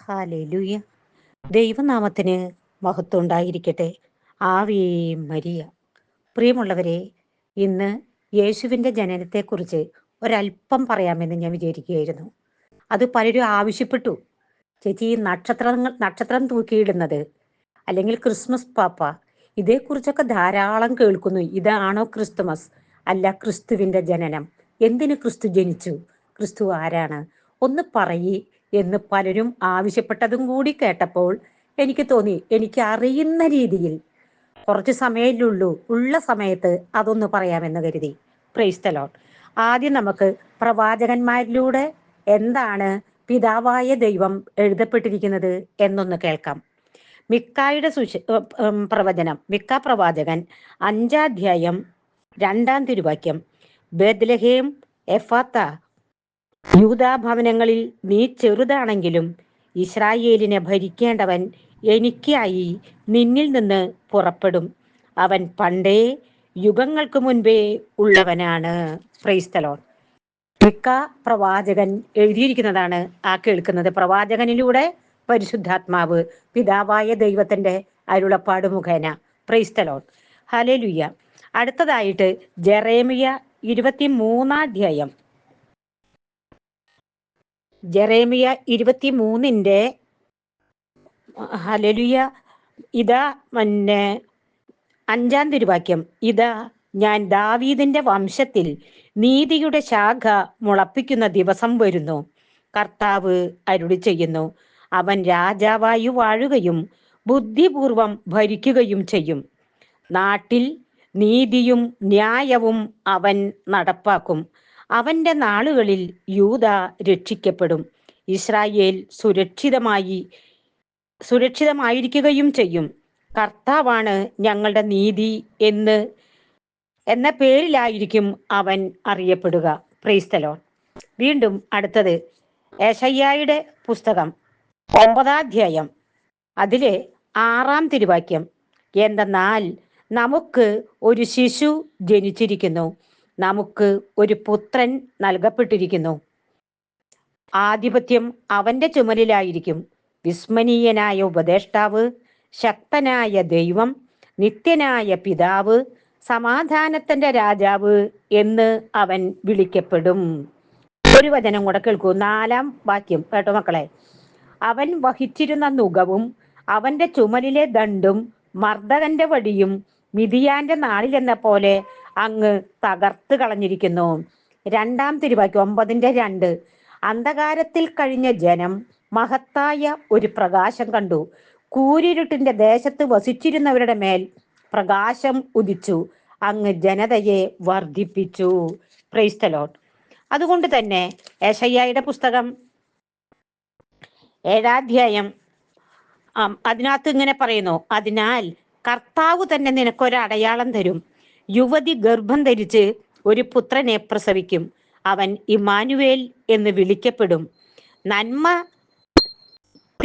Hallelujah. ദൈവനാമത്തിന് മഹത്വം ഉണ്ടായിരിക്കട്ടെ ആവേ മരിയ. പ്രിയമുള്ളവരെ ഇന്ന് യേശുവിന്റെ ജനനത്തെക്കുറിച്ച് ഒരല്പം പറയാമെന്ന് ഞാൻ വിചാരിക്കുകയായിരുന്നു. അത് പലരും ആവശ്യപ്പെട്ടു. ചേച്ചി ഈ നക്ഷത്രങ്ങൾ നക്ഷത്രം തൂക്കിയിടുന്നത് അല്ലെങ്കിൽ ക്രിസ്മസ് പാപ്പ ഇതേക്കുറിച്ചൊക്കെ ധാരാളം കേൾക്കുന്നു. ഇതാണോ ക്രിസ്തുമസ്? അല്ല ക്രിസ്തുവിന്റെ ജനനം. എന്തിന് ക്രിസ്തു ജനിച്ചു? ക്രിസ്തു ആരാണ്? ഒന്ന് പറയേ. എന്ന് പലരും ആവശ്യപ്പെട്ടതും കൂടി കേട്ടപ്പോൾ എനിക്ക് തോന്നി എനിക്ക് അറിയുന്ന രീതിയിൽ കുറച്ച് സമയമില്ലുള്ളൂ ഉള്ള സമയത്ത് അതൊന്ന് പറയാമെന്ന് കരുതി. പ്രൈസ്തലോൺ ആദ്യം നമുക്ക് പ്രവാചകന്മാരിലൂടെ എന്താണ് പിതാവായ ദൈവം എഴുതപ്പെട്ടിരിക്കുന്നത് എന്നൊന്ന് കേൾക്കാം. മിക്കായുടെ സുശ പ്രവചനം. മിക്ക പ്രവാചകൻ അഞ്ചാധ്യായം രണ്ടാം തിരുവാക്യം ബേദ്ലഹേം എഫാത്ത യൂതാഭവനങ്ങളിൽ നീ ചെറുതാണെങ്കിലും ഇസ്രായേലിനെ ഭരിക്കേണ്ടവൻ എനിക്കായി നിന്നിൽ നിന്ന് പുറപ്പെടും. അവൻ പണ്ടേ യുഗങ്ങൾക്ക് മുൻപേ ഉള്ളവനാണ്. ക്രൈസ്തലോൺ മിക്ക പ്രവാചകൻ എഴുതിയിരിക്കുന്നതാണ് ആ കേൾക്കുന്നത്. പ്രവാചകനിലൂടെ പരിശുദ്ധാത്മാവ് പിതാവായ ദൈവത്തിന്റെ അരുളപ്പാട് മുഖേന. പ്രൈസ്തലോൺ ഹലേലുയ്യ അടുത്തതായിട്ട് ജെറേമിയ ഇരുപത്തി മൂന്നാധ്യായം ജെറേമിയ ഇരുപത്തി മൂന്നിന്റെ ഹലലുയ ഇതാ പിന്നെ അഞ്ചാം തിരുവാക്യം ഇതാ ഞാൻ ദാവീദിന്റെ വംശത്തിൽ നീതിയുടെ ശാഖ മുളപ്പിക്കുന്ന ദിവസം വരുന്നു. കർത്താവ് അരുളി ചെയ്യുന്നു അവൻ രാജാവായി വാഴുകയും ബുദ്ധിപൂർവം ഭരിക്കുകയും ചെയ്യും. നാട്ടിൽ നീതിയും ന്യായവും അവൻ നടപ്പാക്കും. അവന്റെ നാളുകളിൽ യൂത രക്ഷിക്കപ്പെടും. ഇസ്രായേൽ സുരക്ഷിതമായി സുരക്ഷിതമായിരിക്കുകയും ചെയ്യും. കർത്താവാണ് ഞങ്ങളുടെ നീതി എന്ന് എന്ന പേരിലായിരിക്കും അവൻ അറിയപ്പെടുക. പ്രൈസ്തലോൺ വീണ്ടും അടുത്തത് ഏഷയ്യായുടെ പുസ്തകം ഒമ്പതാധ്യായം അതിലെ ആറാം തിരുവാക്യം. എന്തെന്നാൽ നമുക്ക് ഒരു ശിശു ജനിച്ചിരിക്കുന്നു. നമുക്ക് ഒരു പുത്രൻ നൽകപ്പെട്ടിരിക്കുന്നു. ആധിപത്യം അവന്റെ ചുമലിലായിരിക്കും. വിസ്മനീയനായ ഉപദേഷ്ടാവ് ശക്തനായ ദൈവം നിത്യനായ പിതാവ് സമാധാനത്തിന്റെ രാജാവ് എന്ന് അവൻ വിളിക്കപ്പെടും. ഒരു വചനം കൂടെ കേൾക്കൂ. നാലാം വാക്യം. കേട്ടോ മക്കളെ. അവൻ വഹിച്ചിരുന്ന നുകവും അവന്റെ ചുമലിലെ ദണ്ടും മർദ്ദകന്റെ വടിയും മിതിയാന്റെ നാളിലെന്ന പോലെ അങ്ങ് തകർത്ത് കളഞ്ഞിരിക്കുന്നു. രണ്ടാം തിരുവാക്യം ഒമ്പതിന്റെ രണ്ട്. അന്ധകാരത്തിൽ കഴിഞ്ഞ ജനം മഹത്തായ ഒരു പ്രകാശം കണ്ടു. കൂരിരുട്ടിന്റെ ദേശത്ത് വസിച്ചിരുന്നവരുടെ മേൽ പ്രകാശം ഉദിച്ചു. അങ്ങ് ജനതയെ വർദ്ധിപ്പിച്ചു പ്രൈസ്തലോട്ട് അതുകൊണ്ട് തന്നെ ഏഷയ്യായുടെ പുസ്തകം ഏഴാധ്യായം അതിനകത്ത് ഇങ്ങനെ പറയുന്നു. അതിനാൽ കർത്താവ് തന്നെ നിനക്കൊരു അടയാളം തരും. യുവതി ഗർഭം ധരിച്ച് ഒരു പുത്രനെ പ്രസവിക്കും. അവൻ ഇമാനുവേൽ എന്ന് വിളിക്കപ്പെടും. നന്മ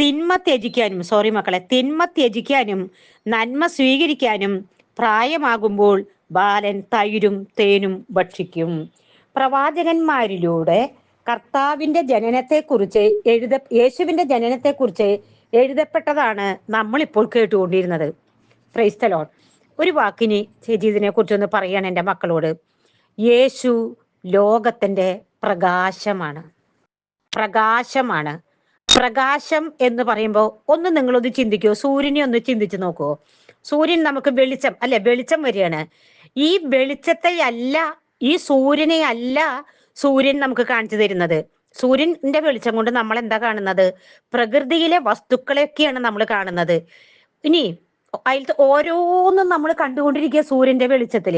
തിന്മ ത്യജിക്കാനും സോറി മക്കളെ തിന്മ ത്യജിക്കാനും നന്മ സ്വീകരിക്കാനും പ്രായമാകുമ്പോൾ ബാലൻ തൈരും തേനും ഭക്ഷിക്കും. പ്രവാചകന്മാരിലൂടെ കർത്താവിന്റെ ജനനത്തെക്കുറിച്ച് എഴുത യേശുവിന്റെ ജനനത്തെക്കുറിച്ച് എഴുതപ്പെട്ടതാണ് നമ്മളിപ്പോൾ കേട്ടുകൊണ്ടിരുന്നത്. ക്രൈസ്തലോൺ ഒരു വാക്കിന് ചേച്ചി ഇതിനെ കുറിച്ചൊന്ന് പറയാണ് എന്റെ മക്കളോട്. യേശു ലോകത്തിന്റെ പ്രകാശമാണ്. പ്രകാശമാണ്. പ്രകാശം എന്ന് പറയുമ്പോൾ ഒന്ന് നിങ്ങളൊന്ന് ചിന്തിക്കൂ. സൂര്യനെ ഒന്ന് ചിന്തിച്ചു നോക്കുവോ സൂര്യൻ നമുക്ക് വെളിച്ചം അല്ലെ? വെളിച്ചം വരികയാണ്. ഈ വെളിച്ചത്തെ അല്ല ഈ സൂര്യനെ അല്ല സൂര്യൻ നമുക്ക് കാണിച്ചു തരുന്നത്. സൂര്യന്റെ വെളിച്ചം കൊണ്ട് നമ്മൾ എന്താ കാണുന്നത്? പ്രകൃതിയിലെ വസ്തുക്കളെയൊക്കെയാണ് നമ്മൾ കാണുന്നത്. ഇനി അതിലത്തെ ഓരോന്നും നമ്മൾ കണ്ടുകൊണ്ടിരിക്കുക സൂര്യന്റെ വെളിച്ചത്തിൽ.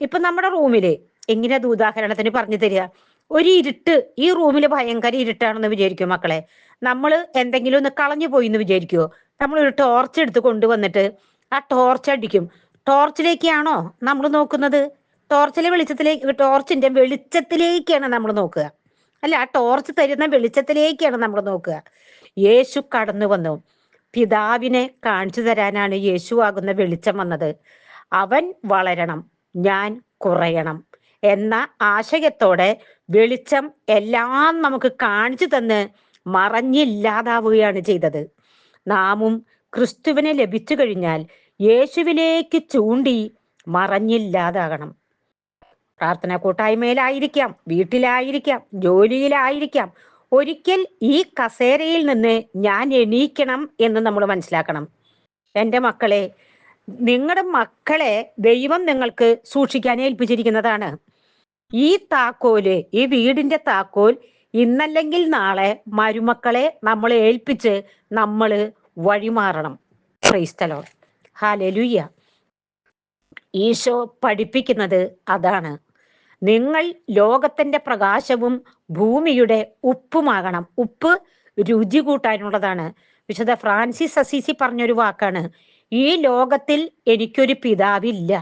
ഇപ്പൊ നമ്മുടെ റൂമിൽ എങ്ങനെ അത് ഉദാഹരണത്തിന് പറഞ്ഞു തരിക? ഒരു ഇരുട്ട് ഈ റൂമിൽ ഭയങ്കര ഇരുട്ടാണെന്ന് വിചാരിക്കും മക്കളെ? നമ്മൾ എന്തെങ്കിലും ഒന്ന് കളഞ്ഞു പോയി എന്ന് വിചാരിക്കുവോ നമ്മൾ ഒരു ടോർച്ച് എടുത്ത് കൊണ്ടുവന്നിട്ട് ആ ടോർച്ച് അടിക്കും. ടോർച്ചിലേക്കാണോ നമ്മൾ നോക്കുന്നത്? ടോർച്ചിലെ വെളിച്ചത്തിലേക്ക് ടോർച്ചിന്റെ വെളിച്ചത്തിലേക്കാണ് നമ്മൾ നോക്കുക. അല്ല ആ ടോർച്ച് തരുന്ന വെളിച്ചത്തിലേക്കാണ് നമ്മൾ നോക്കുക. യേശു കടന്നു വന്നു. പിതാവിനെ കാണിച്ചു തരാനാണ് യേശു ആകുന്ന വെളിച്ചം വന്നത്. അവൻ വളരണം ഞാൻ കുറയണം എന്ന ആശയത്തോടെ വെളിച്ചം എല്ലാം നമുക്ക് കാണിച്ചു തന്ന് മറഞ്ഞില്ലാതാവുകയാണ് ചെയ്തത്. നാമും ക്രിസ്തുവിനെ ലഭിച്ചു കഴിഞ്ഞാൽ യേശുവിലേക്ക് ചൂണ്ടി മറഞ്ഞില്ലാതാകണം പ്രാർത്ഥന കൂട്ടായ്മയിലായിരിക്കാം വീട്ടിലായിരിക്കാം ജോലിയിലായിരിക്കാം ഒരിക്കൽ ഈ കസേരയിൽ നിന്ന് ഞാൻ എണീക്കണം എന്ന് നമ്മൾ മനസ്സിലാക്കണം. എന്റെ മക്കളെ നിങ്ങളുടെ മക്കളെ ദൈവം നിങ്ങൾക്ക് സൂക്ഷിക്കാൻ ഏൽപ്പിച്ചിരിക്കുന്നതാണ്. ഈ താക്കോൽ ഈ വീടിന്റെ താക്കോൽ ഇന്നല്ലെങ്കിൽ നാളെ മരുമക്കളെ നമ്മൾ ഏൽപ്പിച്ച് നമ്മൾ വഴിമാറണം. ക്രൈസ്തലോ ഹാലലുയ്യ ഈശോ പഠിപ്പിക്കുന്നത് അതാണ്. നിങ്ങൾ ലോകത്തിന്റെ പ്രകാശവും ഭൂമിയുടെ ഉപ്പുമാകണം. ഉപ്പ് രുചി കൂട്ടാനുള്ളതാണ്. വിശുദ്ധ ഫ്രാൻസിസ് അസീസി പറഞ്ഞൊരു വാക്കാണ് ഈ ലോകത്തിൽ എനിക്കൊരു പിതാവില്ല.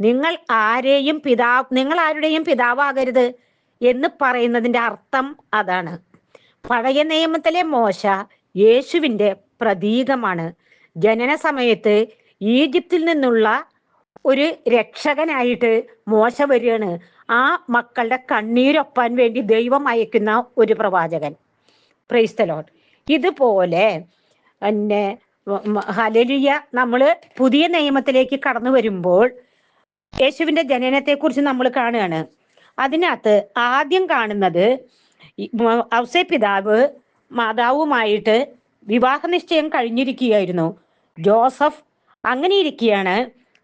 നിങ്ങൾ ആരെയും പിതാവ് നിങ്ങൾ ആരുടെയും പിതാവാകരുത് എന്ന് പറയുന്നതിന്റെ അർത്ഥം അതാണ്. പഴയ നിയമത്തിലെ മോശ യേശുവിന്റെ പ്രതീകമാണ്. ജനന സമയത്ത് ഈജിപ്തിൽ നിന്നുള്ള ഒരു രക്ഷകനായിട്ട് മോശ വരികയാണ്. ആ മക്കളുടെ കണ്ണീരൊപ്പാൻ വേണ്ടി ദൈവം അയക്കുന്ന ഒരു പ്രവാചകൻ. പ്രൈസ്തലോട്ട് ഇതുപോലെ പിന്നെ ഹലലിയ നമ്മൾ പുതിയ നിയമത്തിലേക്ക് കടന്നു വരുമ്പോൾ യേശുവിന്റെ ജനനത്തെക്കുറിച്ച് നമ്മൾ കാണുകയാണ്. അതിനകത്ത് ആദ്യം കാണുന്നത് ഔസേ പിതാവ് മാതാവുമായിട്ട് വിവാഹ നിശ്ചയം കഴിഞ്ഞിരിക്കുകയായിരുന്നു. ജോസഫ് അങ്ങനെ ഇരിക്കുകയാണ്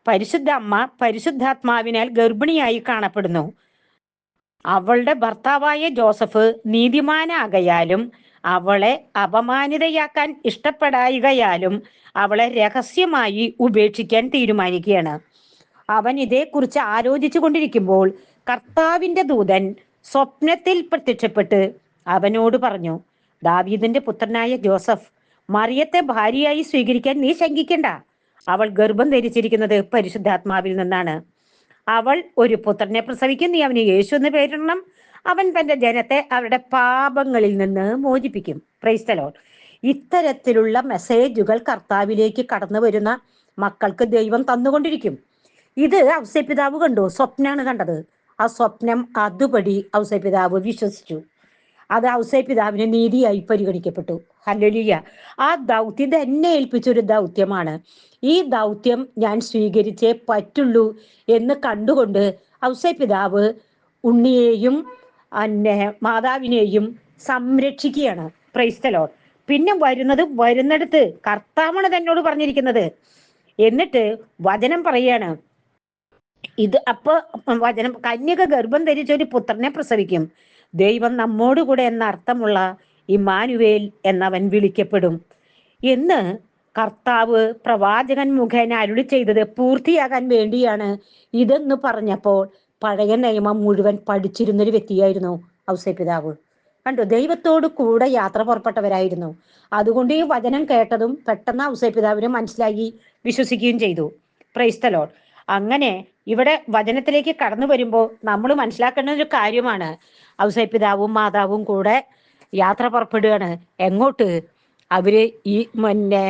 പരിശുദ്ധ അമ്മ പരിശുദ്ധാത്മാവിനാൽ ഗർഭിണിയായി കാണപ്പെടുന്നു. അവളുടെ ഭർത്താവായ ജോസഫ് നീതിമാനാകയാലും അവളെ അപമാനിതയാക്കാൻ ഇഷ്ടപ്പെടായികയാലും അവളെ രഹസ്യമായി ഉപേക്ഷിക്കാൻ തീരുമാനിക്കുകയാണ്. അവൻ ഇതേക്കുറിച്ച് ആലോചിച്ചു കൊണ്ടിരിക്കുമ്പോൾ കർത്താവിന്റെ ദൂതൻ സ്വപ്നത്തിൽ പ്രത്യക്ഷപ്പെട്ട് അവനോട് പറഞ്ഞു ദാവീദിന്റെ പുത്രനായ ജോസഫ് മറിയത്തെ ഭാര്യയായി സ്വീകരിക്കാൻ നീ ശങ്കിക്കണ്ട. അവൾ ഗർഭം ധരിച്ചിരിക്കുന്നത് പരിശുദ്ധാത്മാവിൽ നിന്നാണ്. അവൾ ഒരു പുത്രനെ പ്രസവിക്കും നീ അവന് യേശു എന്ന് പേരിടണം. അവൻ തന്റെ ജനത്തെ അവരുടെ പാപങ്ങളിൽ നിന്ന് മോചിപ്പിക്കും. പ്രൈസ്തലോൺ ഇത്തരത്തിലുള്ള മെസ്സേജുകൾ കർത്താവിലേക്ക് കടന്നു വരുന്ന മക്കൾക്ക് ദൈവം തന്നുകൊണ്ടിരിക്കും. ഇത് ഔസപിതാവ് കണ്ടു. സ്വപ്നമാണ് കണ്ടത്. ആ സ്വപ്നം അതുപടി ഔസപിതാവ് വിശ്വസിച്ചു. അത് ഔസപിതാവിന് നീതിയായി പരിഗണിക്കപ്പെട്ടു. ഹല്ലേലൂയ. ആ ദൗത്യം എന്നെ ഏൽപ്പിച്ചൊരു ദൗത്യമാണ്. ഈ ദൗത്യം ഞാൻ സ്വീകരിച്ചേ പറ്റുള്ളൂ എന്ന് കണ്ടുകൊണ്ട് ഔസപിതാവ് ഉണ്ണിയെയും അന്നെ മാതാവിനെയും സംരക്ഷിക്കുകയാണ്. ക്രൈസ്തലോ പിന്നെ വരുന്നത് വരുന്നിടത്ത് കർത്താവാണ് തന്നോട് പറഞ്ഞിരിക്കുന്നത്. എന്നിട്ട് വചനം പറയാണ്. ഇത് അപ്പൊ വചനം കന്യക ഗർഭം ധരിച്ച ഒരു പുത്രനെ പ്രസവിക്കും. ദൈവം നമ്മോട് കൂടെ എന്ന അർത്ഥമുള്ള ഇമാനുവേൽ എന്നവൻ വിളിക്കപ്പെടും. എന്ന് കർത്താവ് പ്രവാചകൻ മുഖേന അരുളി ചെയ്തത് പൂർത്തിയാകാൻ വേണ്ടിയാണ് ഇതെന്ന് പറഞ്ഞപ്പോൾ പഴയ നിയമം മുഴുവൻ പഠിച്ചിരുന്നൊരു വ്യക്തിയായിരുന്നു ഔസേ പിതാവ് കണ്ടു ദൈവത്തോട് കൂടെ യാത്ര പുറപ്പെട്ടവരായിരുന്നു. അതുകൊണ്ട് ഈ വചനം കേട്ടതും പെട്ടെന്ന് ഔസേ പിതാവിന് മനസ്സിലാക്കി വിശ്വസിക്കുകയും ചെയ്തു. പ്രൈസ്തലോൾ അങ്ങനെ ഇവിടെ വചനത്തിലേക്ക് കടന്നു വരുമ്പോൾ നമ്മൾ മനസ്സിലാക്കേണ്ട ഒരു കാര്യമാണ്. ഔസേ പിതാവും മാതാവും കൂടെ യാത്ര പുറപ്പെടുകയാണ്. എങ്ങോട്ട്? അവർ ഈ പിന്നെ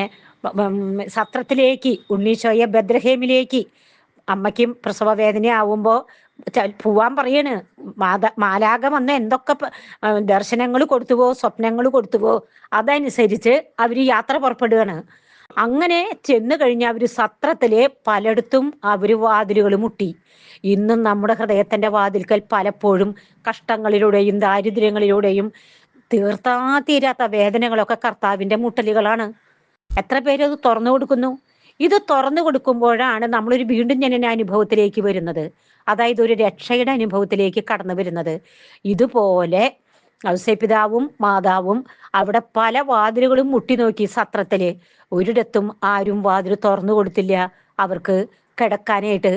സത്രത്തിലേക്ക് ഉണ്ണീശോയെ ബദ്രഹേമിലേക്ക്. അമ്മയ്ക്കും പ്രസവ വേദന ആവുമ്പോൾ പോവാൻ പറയാണ്. മാത മാലാകം വന്ന് എന്തൊക്കെ ദർശനങ്ങൾ കൊടുത്തുവോ സ്വപ്നങ്ങൾ കൊടുത്തുവോ അതനുസരിച്ച് അവർ യാത്ര പുറപ്പെടുകയാണ്. അങ്ങനെ ചെന്നു കഴിഞ്ഞ അവർ സത്രത്തിലെ പലയിടത്തും അവർ വാതിലുകൾ മുട്ടി. ഇന്നും നമ്മുടെ ഹൃദയത്തിന്റെ വാതിൽക്കൽ പലപ്പോഴും കഷ്ടങ്ങളിലൂടെയും ദാരിദ്ര്യങ്ങളിലൂടെയും തീർത്താ തീരാത്ത വേദനകളൊക്കെ കർത്താവിന്റെ മുട്ടലുകളാണ്. എത്ര പേര് അത് തുറന്നു കൊടുക്കുന്നു? ഇത് തുറന്നു കൊടുക്കുമ്പോഴാണ് നമ്മളൊരു വീണ്ടും ജനന അനുഭവത്തിലേക്ക് വരുന്നത്. അതായത് ഒരു രക്ഷയുടെ അനുഭവത്തിലേക്ക് കടന്നു വരുന്നത്. ഇതുപോലെ ഔസപിതാവും മാതാവും അവിടെ പല വാതിലുകളും മുട്ടി നോക്കി സത്രത്തിൽ. ഒരിടത്തും ആരും വാതിൽ തുറന്നു കൊടുത്തില്ല. അവർക്ക് കിടക്കാനായിട്ട്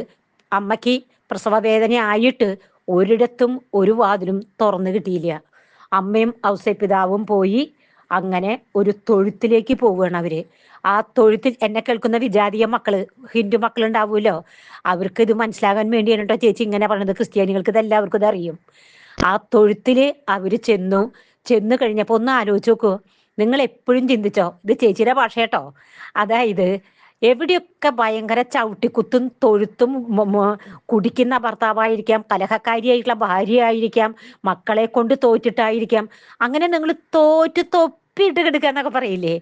അമ്മയ്ക്ക് പ്രസവ വേദന ആയിട്ട് ഒരിടത്തും ഒരു വാതിലും തുറന്നു കിട്ടിയില്ല. അമ്മയും ഔസപിതാവും പോയി അങ്ങനെ ഒരു തൊഴുത്തിലേക്ക് പോവുകയാണ് അവർ. ആ തൊഴുത്തിൽ എന്നെ കേൾക്കുന്ന വിജാതീയ മക്കൾ ഹിന്ദു മക്കൾ അവർക്ക് ഇത് മനസ്സിലാകാൻ വേണ്ടിയാണ് കേട്ടോ ചേച്ചി ഇങ്ങനെ പറഞ്ഞത്. ക്രിസ്ത്യാനികൾക്ക് ഇതെല്ലാവർക്കും ഇത് അറിയും. ആ തൊഴുത്തിൽ അവർ ചെന്നു. ചെന്നു കഴിഞ്ഞപ്പോ ഒന്ന് ആലോചിച്ച് നോക്കൂ. നിങ്ങൾ എപ്പോഴും ചിന്തിച്ചോ? ഇത് ചേച്ചിയുടെ ഭാഷ കേട്ടോ അതായത് എവിടെയൊക്കെ ഭയങ്കര ചവിട്ടിക്കുത്തും തൊഴുത്തും കുടിക്കുന്ന ഭർത്താവായിരിക്കാം കലഹക്കാരിയായിട്ടുള്ള ഭാര്യയായിരിക്കാം മക്കളെ കൊണ്ട് തോറ്റിട്ടായിരിക്കാം. അങ്ങനെ നിങ്ങൾ തോറ്റ് തൊപ്പിയിട്ട് കിടക്കുക എന്നൊക്കെ പറയില്ലേ?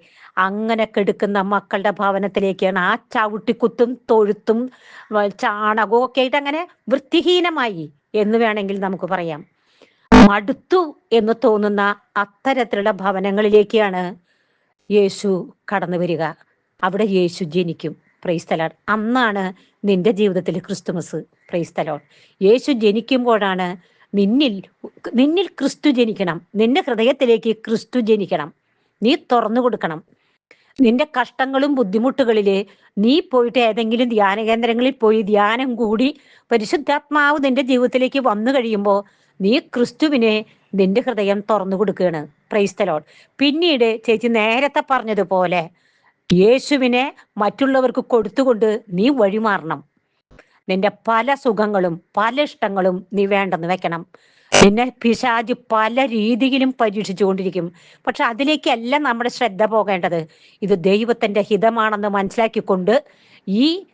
അങ്ങനെ കെടുക്കുന്ന മക്കളുടെ ഭവനത്തിലേക്കാണ് ആ ചവിട്ടിക്കുത്തും തൊഴുത്തും ചാണകവും ഒക്കെ ആയിട്ട് അങ്ങനെ വൃത്തിഹീനമായി എന്ന് വേണമെങ്കിൽ നമുക്ക് പറയാം. മടുത്തു എന്ന് തോന്നുന്ന അത്തരത്തിലുള്ള ഭവനങ്ങളിലേക്കാണ് യേശു കടന്നു വരിക. അവിടെ യേശു ജനിക്കും. പ്രൈസ്തലോൺ അന്നാണ് നിന്റെ ജീവിതത്തിൽ ക്രിസ്തുമസ്. പ്രൈസ്തലോൺ യേശു ജനിക്കുമ്പോഴാണ് നിന്നിൽ നിന്നിൽ ക്രിസ്തു ജനിക്കണം. നിന്റെ ഹൃദയത്തിലേക്ക് ക്രിസ്തു ജനിക്കണം. നീ തുറന്നു കൊടുക്കണം. നിന്റെ കഷ്ടങ്ങളും ബുദ്ധിമുട്ടുകളിൽ നീ പോയിട്ട് ഏതെങ്കിലും ധ്യാന കേന്ദ്രങ്ങളിൽ പോയി ധ്യാനം കൂടി പരിശുദ്ധാത്മാവ് നിന്റെ ജീവിതത്തിലേക്ക് വന്നു കഴിയുമ്പോൾ നീ ക്രിസ്തുവിനെ നിന്റെ ഹൃദയം തുറന്നു കൊടുക്കുകയാണ്. പ്രൈസ്തലോൺ പിന്നീട് ചേച്ചി നേരത്തെ പറഞ്ഞതുപോലെ യേശുവിനെ മറ്റുള്ളവർക്ക് കൊടുത്തുകൊണ്ട് നീ വഴിമാറണം. നിന്റെ പല സുഖങ്ങളും പല ഇഷ്ടങ്ങളും നീ വേണ്ടെന്ന് വെക്കണം. നിന്നെ പിശാജ് പല രീതിയിലും പരീക്ഷിച്ചുകൊണ്ടിരിക്കും. പക്ഷെ അതിലേക്കല്ല നമ്മുടെ ശ്രദ്ധ പോകേണ്ടത് ഇത് ദൈവത്തിന്റെ ഹിതമാണെന്ന് മനസ്സിലാക്കിക്കൊണ്ട് ഈ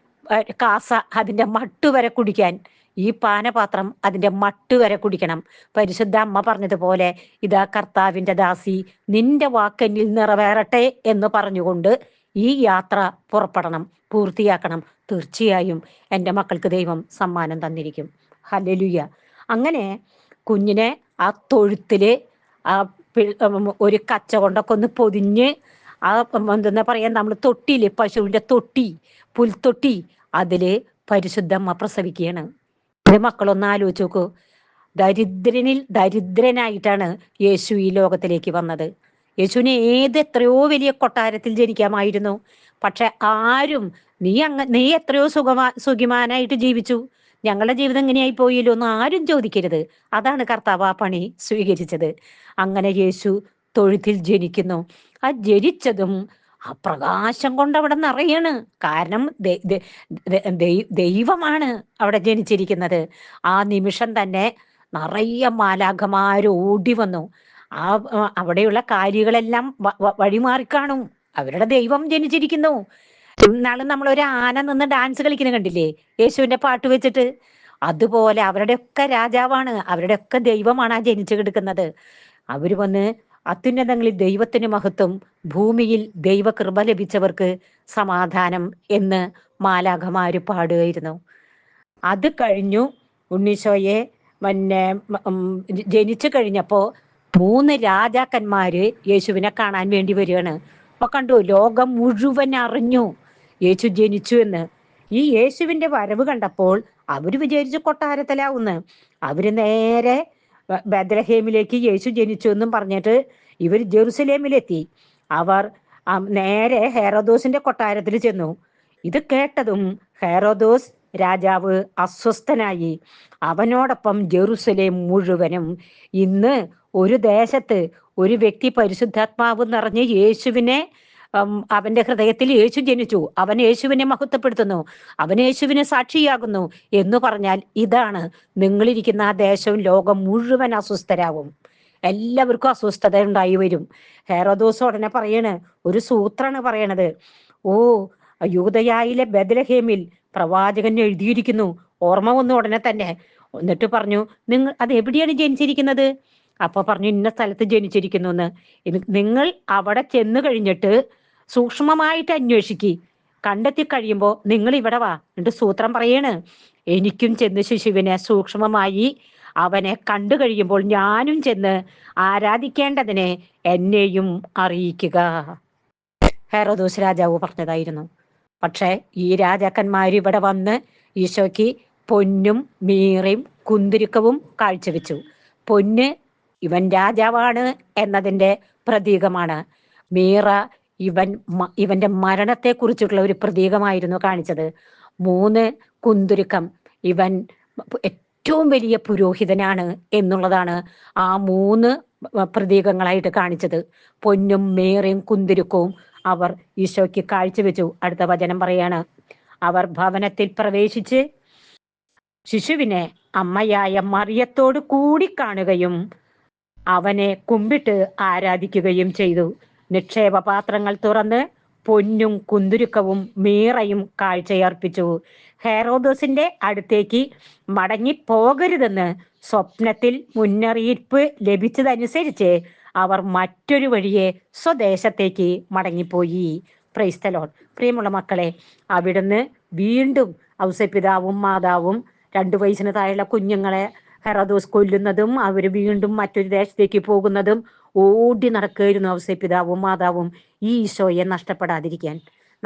കാസ അതിന്റെ മട്ട് വരെ കുടിക്കാൻ ഈ പാനപാത്രം അതിന്റെ മട്ട് വരെ കുടിക്കണം. പരിശുദ്ധ അമ്മ പറഞ്ഞതുപോലെ ഇതാ കർത്താവിന്റെ ദാസി നിന്റെ വാക്കെന്നിൽ നിറവേറട്ടെ എന്ന് പറഞ്ഞുകൊണ്ട് ഈ യാത്ര പുറപ്പെടണം പൂർത്തിയാക്കണം. തീർച്ചയായും എന്റെ മക്കൾക്ക് ദൈവം സമ്മാനം തന്നിരിക്കും. ഹലലുയ അങ്ങനെ കുഞ്ഞിനെ ആ തൊഴുത്തിൽ ആ ഒരു കച്ച കൊണ്ടൊക്കെ ഒന്ന് പൊതിഞ്ഞ് ആ എന്താ പറയാ നമ്മൾ തൊട്ടിയില്ലേ പശുവിന്റെ തൊട്ടി പുൽത്തൊട്ടി അതിൽ പരിശുദ്ധമ്മ പ്രസവിക്കുകയാണ്. ഇത് മക്കളൊന്ന് ആലോചിച്ച് നോക്കൂ. ദരിദ്രനിൽ ദരിദ്രനായിട്ടാണ് യേശു ഈ ലോകത്തിലേക്ക് വന്നത്. യേശുവിന് ഏത് എത്രയോ വലിയ കൊട്ടാരത്തിൽ ജനിക്കാമായിരുന്നു. പക്ഷെ ആരും നീ അങ്ങ നീ എത്രയോ സുഖമാ സുഖിമാനായിട്ട് ജീവിച്ചു. ഞങ്ങളുടെ ജീവിതം എങ്ങനെയായി പോയില്ലോ എന്ന് ആരും ചോദിക്കരുത്. അതാണ് കർത്താവ് ആ പണി സ്വീകരിച്ചത്. അങ്ങനെ യേശു തൊഴുത്തിൽ ജനിക്കുന്നു. ആ ജനിച്ചതും ആ പ്രകാശം കൊണ്ട് അവിടെ നിറയാണ്. കാരണം ദൈവമാണ് അവിടെ ജനിച്ചിരിക്കുന്നത്. ആ നിമിഷം തന്നെ നിറയെ മാലാഖമാര് ഓടി വന്നു. ആ അവിടെയുള്ള കാര്യങ്ങളെല്ലാം വഴിമാറി കാണും. അവരുടെ ദൈവം ജനിച്ചിരിക്കുന്നു. ഇന്നാൾ നമ്മൾ ഒരു ആന നിന്ന് ഡാൻസ് കളിക്കുന്ന കണ്ടില്ലേ? യേശുവിന്റെ പാട്ട് വെച്ചിട്ട്. അതുപോലെ അവരുടെയൊക്കെ രാജാവാണ്. അവരുടെയൊക്കെ ദൈവമാണ് ആ ജനിച്ചു കിടക്കുന്നത്. അവർ വന്ന് അത്യുന്നതങ്ങളിൽ ദൈവത്തിന് മഹത്വം ഭൂമിയിൽ ദൈവകൃപ ലഭിച്ചവർക്ക് സമാധാനം എന്ന് മാലാഖമാര് പാടുകയായിരുന്നു. അത് കഴിഞ്ഞു ഉണ്ണീശോയെ പിന്നെ ജനിച്ചു കഴിഞ്ഞപ്പോ മൂന്ന് രാജാക്കന്മാര് യേശുവിനെ കാണാൻ വേണ്ടി വരികയാണ്. അപ്പൊ കണ്ടു ലോകം മുഴുവൻ അറിഞ്ഞു യേശു ജനിച്ചു എന്ന്. ഈ യേശുവിന്റെ വരവ് കണ്ടപ്പോൾ അവർ വിചാരിച്ചു കൊട്ടാരത്തിലാവുന്ന്. അവർ നേരെ ബദ്രഹേമിലേക്ക് യേശു ജനിച്ചു എന്നും പറഞ്ഞിട്ട് ഇവർ ജെറുസലേമിലെത്തി. അവർ നേരെ ഹെറോദോസിന്റെ കൊട്ടാരത്തിൽ ചെന്നു. ഇത് കേട്ടതും ഹെറോദോസ് രാജാവ് അസ്വസ്ഥനായി. അവനോടൊപ്പം ജെറുസലേം മുഴുവനും. ഇന്ന് ഒരു ദേശത്ത് ഒരു വ്യക്തി പരിശുദ്ധാത്മാവ് നിറഞ്ഞ് യേശുവിനെ അവന്റെ ഹൃദയത്തിൽ യേശു ജനിച്ചു. അവൻ യേശുവിനെ മഹത്വപ്പെടുത്തുന്നു. അവൻ യേശുവിനെ സാക്ഷിയാകുന്നു എന്ന് പറഞ്ഞാൽ ഇതാണ് നിങ്ങളിരിക്കുന്ന ആ ദേശവും ലോകം മുഴുവൻ അസ്വസ്ഥരാകും എല്ലാവർക്കും അസ്വസ്ഥത ഉണ്ടായി വരും. ഹേറോദോസ് ഉടനെ പറയണ് ഒരു സൂത്രാണ് പറയണത്. ഓ യൂതയായിലെ ബദലഹേമിൽ പ്രവാചകൻ എഴുതിയിരിക്കുന്നു. ഓർമ്മ വന്നു ഉടനെ തന്നെ. എന്നിട്ട് പറഞ്ഞു നിങ്ങൾ അത് എവിടെയാണ് ജനിച്ചിരിക്കുന്നത്? അപ്പൊ പറഞ്ഞു ഇന്ന സ്ഥലത്ത് ജനിച്ചിരിക്കുന്നു എന്ന് നിങ്ങൾ അവിടെ ചെന്ന് കഴിഞ്ഞിട്ട് സൂക്ഷ്മമായിട്ട് അന്വേഷിക്കി. കണ്ടെത്തി കഴിയുമ്പോൾ നിങ്ങൾ ഇവിടെ വാ. എന്നിട്ട് സൂത്രം പറയാണ് എനിക്കും ചെന്ന് ശിശുവിനെ സൂക്ഷ്മമായി അവനെ കണ്ടു കഴിയുമ്പോൾ ഞാനും ചെന്ന് ആരാധിക്കേണ്ടതിനെ എന്നെയും അറിയിക്കുക. ഹെറോദോസ് രാജാവ് പറഞ്ഞതായിരുന്നു. പക്ഷെ ഈ രാജാക്കന്മാർ ഇവിടെ വന്ന് ഈശോയ്ക്ക് പൊന്നും മീറയും കുന്തിരുക്കവും കാഴ്ചവെച്ചു. പൊന്ന് ഇവൻ രാജാവാണ് എന്നതിന്റെ പ്രതീകമാണ്. മീറ ഇവൻ ഇവന്റെ മരണത്തെ കുറിച്ചിട്ടുള്ള ഒരു പ്രതീകമായിരുന്നു കാണിച്ചത്. മൂന്ന് കുന്തുരുക്കം ഇവൻ ഏറ്റവും വലിയ പുരോഹിതനാണ് എന്നുള്ളതാണ് ആ മൂന്ന് പ്രതീകങ്ങളായിട്ട് കാണിച്ചത്. പൊന്നും മേറയും കുന്തിരുക്കവും അവർ ഈശോയ്ക്ക് കാഴ്ചവെച്ചു. അടുത്ത വചനം പറയാണ്. അവർ ഭവനത്തിൽ പ്രവേശിച്ച് ശിശുവിനെ അമ്മയായ മറിയത്തോട് കൂടി കാണുകയും അവനെ കുമ്പിട്ട് ആരാധിക്കുകയും ചെയ്തു. നിക്ഷേപ പാത്രങ്ങൾ തുറന്ന് പൊന്നും കുന്തുരുക്കവും മീറയും കാഴ്ചയർപ്പിച്ചു. ഹെറോദോസിന്റെ അടുത്തേക്ക് മടങ്ങി പോകരുതെന്ന് സ്വപ്നത്തിൽ മുന്നറിയിപ്പ് ലഭിച്ചതനുസരിച്ച് അവർ മറ്റൊരു വഴിയെ സ്വദേശത്തേക്ക് മടങ്ങിപ്പോയി. പ്രൈസ്തലോൺ പ്രിയമുള്ള മക്കളെ അവിടുന്ന് വീണ്ടും ഔസപിതാവും മാതാവും രണ്ടു വയസ്സിന് താഴെയുള്ള കുഞ്ഞുങ്ങളെ ഹെറദോസ് കൊല്ലുന്നതും അവർ വീണ്ടും മറ്റൊരു ദേശത്തേക്ക് പോകുന്നതും ഓടി നടക്കുകയായിരുന്നു ഔസപിതാവും മാതാവും. ഈ ഈശോയെ നഷ്ടപ്പെടാതിരിക്കാൻ.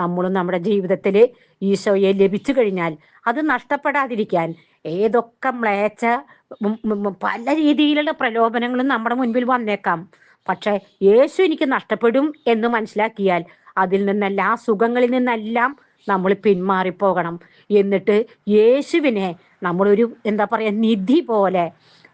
നമ്മളും നമ്മുടെ ജീവിതത്തിൽ ഈശോയെ ലഭിച്ചു കഴിഞ്ഞാൽ അത് നഷ്ടപ്പെടാതിരിക്കാൻ ഏതൊക്കെ മ്ലേച്ച പല രീതിയിലുള്ള പ്രലോഭനങ്ങളും നമ്മുടെ മുൻപിൽ വന്നേക്കാം. പക്ഷെ യേശു എനിക്ക് നഷ്ടപ്പെടും എന്ന് മനസ്സിലാക്കിയാൽ അതിൽ നിന്നെല്ലാം സുഖങ്ങളിൽ നിന്നെല്ലാം നമ്മൾ പിന്മാറിപ്പോകണം. എന്നിട്ട് യേശുവിനെ നമ്മളൊരു എന്താ പറയാ നിധി പോലെ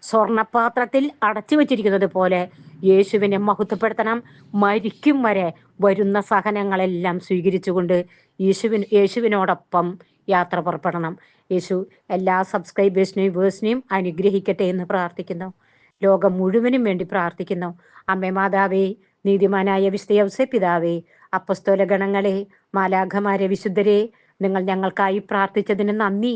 സ്വർണപാത്രത്തിൽ അടച്ചു വച്ചിരിക്കുന്നത് പോലെ യേശുവിനെ മഹത്വപ്പെടുത്തണം. മരിക്കും വരെ വരുന്ന സഹനങ്ങളെല്ലാം സ്വീകരിച്ചുകൊണ്ട് യേശുവിന് യേശുവിനോടൊപ്പം യാത്ര പുറപ്പെടണം. യേശു എല്ലാ സബ്സ്ക്രൈബേഴ്സിനെയും വേഴ്സിനെയും അനുഗ്രഹിക്കട്ടെ എന്ന് പ്രാർത്ഥിക്കുന്നു. ലോകം മുഴുവനും വേണ്ടി പ്രാർത്ഥിക്കുന്നു. അമ്മേ മാതാവേ നീതിമാനായ വിസ്തയവസ പിതാവേ അപ്പസ്തോല ഗണങ്ങളെ മാലാഖമാരെ വിശുദ്ധരെ നിങ്ങൾ ഞങ്ങൾക്കായി പ്രാർത്ഥിച്ചതിന് നന്ദി.